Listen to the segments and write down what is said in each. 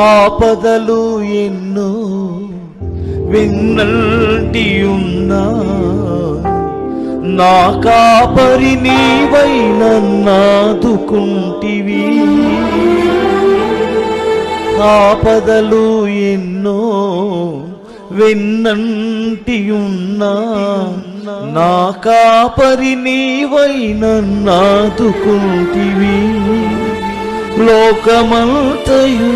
ఆపదలు ఎన్నో వెన్నంటి ఉన్నా నా కాపరి నీవై నన్నాదుకుంటివి ఆపదలు ఎన్నో వెన్నంటి ఉన్నా నా కాపరి నీవై నన్నాదుకుంటివి లోకమంతయు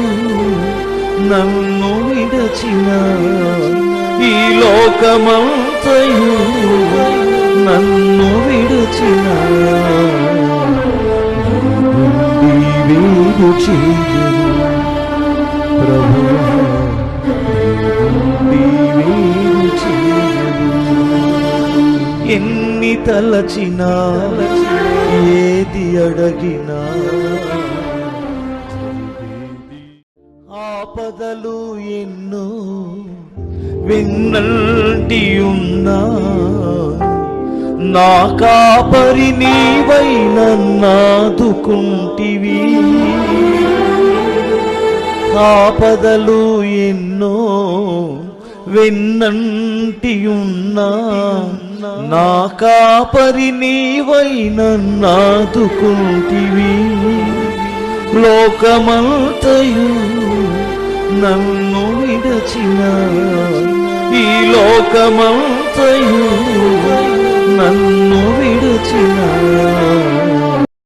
నన్ను విడచిన? ఈ లోకమంతయు నన్ను విడచిన? వేరు ఎన్ని తలచినా ఏది అడగినా? ఆపదలు ఎన్నో వెన్నంటి ఉన్నా నా కాపరి నీవై నన్నాదుకుంటివి ఆపదలు ఎన్నో వెన్నంటి ఉన్నా నా కాపరి నీవై నన్నాదుకుంటివి లోకమంతయు నన్ను విడచిన ఈ లోకమంతయు నన్ను విడచిన